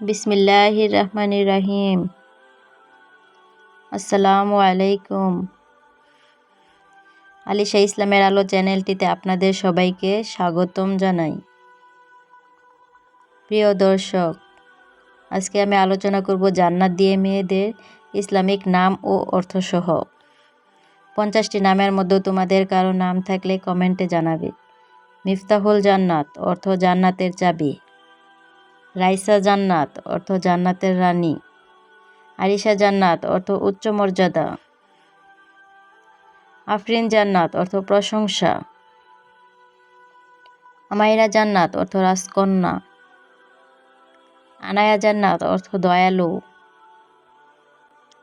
বিসমিল্লাহ রহমান রাহিম আসসালামু আলাইকুম। আলিশা ইসলামের আলো চ্যানেলটিতে আপনাদের সবাইকে স্বাগতম জানাই। প্রিয় দর্শক, আজকে আমি আলোচনা করব জান্নাত দিয়ে মেয়েদের ইসলামিক নাম ও অর্থসহ। পঞ্চাশটি নামের মধ্যে তোমাদের কারও নাম থাকলে কমেন্টে জানাবে। মিফতাহুল জান্নাত অর্থ জান্নাতের চাবি। রাইসা জান্নাত, অর্থ জান্নাতের রানী। আরিশা জান্নাত, অর্থ উচ্চ মর্যাদা। আফরিন জান্নাত, অর্থ প্রশংসা। আমাইরা জান্নাত, অর্থ রাজকন্যা। আনায়া জান্নাত, অর্থ দয়ালু।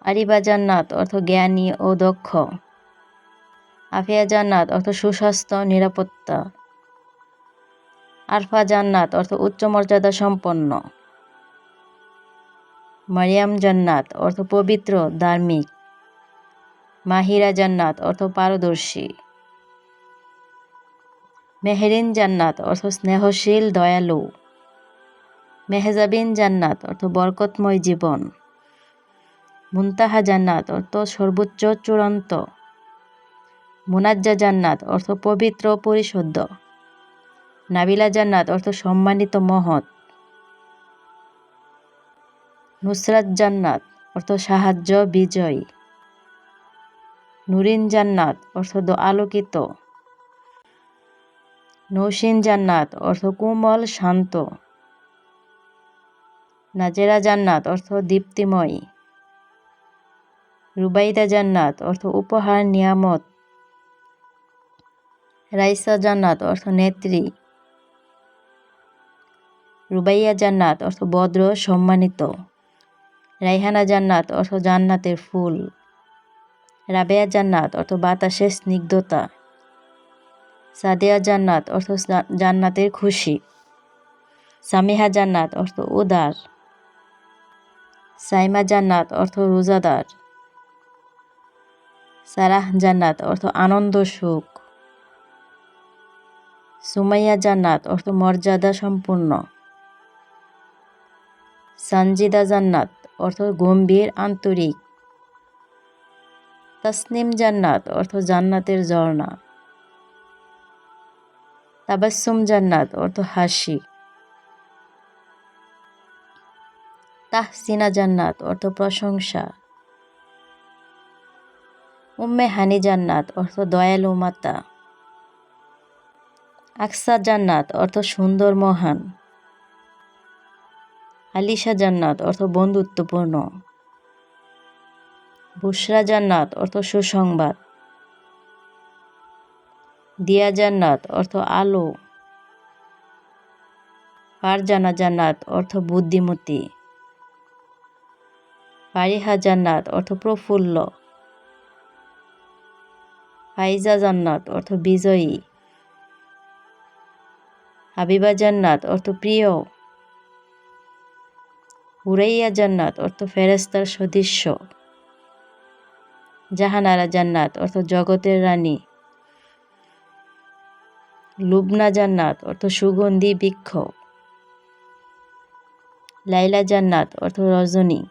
আরিবা জান্নাত, অর্থ জ্ঞানী ও দক্ষ। আফিয়া জান্নাত, অর্থ সুস্বাস্থ্য, নিরাপত্তা। আরফা জান্নাত অর্থ উচ্চ মর্যাদা সম্পন্ন। মারিয়াম জান্নাত অর্থ পবিত্র, ধার্মিক। মাহিরা জান্নাত অর্থ পারদর্শী। মেহেরিন জান্নাত অর্থ স্নেহশীল, দয়ালু। মেহজাবিন জান্নাত অর্থ বরকতময় জীবন। মুনতাহা জান্নাত অর্থ সর্বোচ্চ চূড়ান্ত। মুনাজ্জা জান্নাত অর্থ পবিত্র পরিশুদ্ধ। নাবিলা জান্নাত অর্থ সম্মানিত মহৎ। নুসরাত জান্নাত অর্থ সাহায্য বিজয়। নুরিন জান্নাত অর্থ আলোকিত নৌসিন জান্নাত অর্থ কোমল শান্ত। নাজেরা জান্নাত অর্থ দীপ্তিময়। রুবাইদা জান্নাত অর্থ উপহার নিয়ামত। রাইসা জান্নাত অর্থ নেত্রী। রুবাইয়া জান্নাত, অর্থ বদ্র সম্মানিত। রাইহানা জান্নাত, অর্থ জান্নাতের ফুল। রাবেয়া জান্নাত, অর্থ বাতাসের স্নিগ্ধতা। সাদিয়া জান্নাত, অর্থ জান্নাতের খুশি। সামিহা জান্নাত, অর্থ উদার। সাইমা জান্নাত, অর্থ রোজাদার। সারাহ জান্নাত, অর্থ আনন্দ, সুখ। সুমাইয়া জান্নাত, অর্থ মর্যাদা সম্পূর্ণ। সানজিদা জান্নাত, অর্থ গম্ভীর, আন্তরিক। তাসনিম জান্নাত, অর্থ জান্নাতের ঝর্ণা। তাবাসুম জান্নাত, অর্থ হাসি। তাহসিনা জান্নাত, অর্থ প্রশংসা। উম্মে হানি জান্নাত, অর্থ দয়ালু মাতা। আকসা জান্নাত, অর্থ সুন্দর মহান। আলিশা জান্নাত অর্থ বন্ধুত্বপূর্ণ। বুসরা জান্নাত অর্থ সুসংবাদ। দিয়া জান্নাত অর্থ আলো। ফারজানা জান্নাত অর্থ বুদ্ধিমতী। ফারিহা জান্নাত অর্থ প্রফুল্ল। ফাইজা জান্নাত অর্থ বিজয়ী। হাবিবা জান্নাত অর্থ প্রিয়। হুরাইয়া জান্নাত, অর্থ ফেরেস্তার সদৃশ্য। জাহানারা জান্নাত, অর্থ জগতের রানী। লুবনা জান্নাত, অর্থ সুগন্ধি বৃক্ষ। লাইলা জান্নাত, অর্থ রজনী।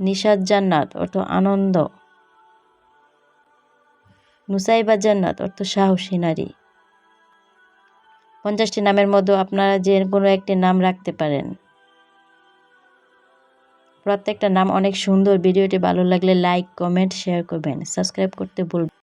নিষাদ জান্নাত, অর্থ আনন্দ। নুসাইবা জান্নাত, অর্থ সাহসী নারী। পঞ্চাশটি নামের মধ্যে আপনারা যে কোনো একটি নাম রাখতে পারেন। প্রত্যেকটা নাম অনেক সুন্দর। ভিডিওটি ভালো লাগলে লাইক কমেন্ট শেয়ার করবেন। সাবস্ক্রাইব করতে ভুলবেন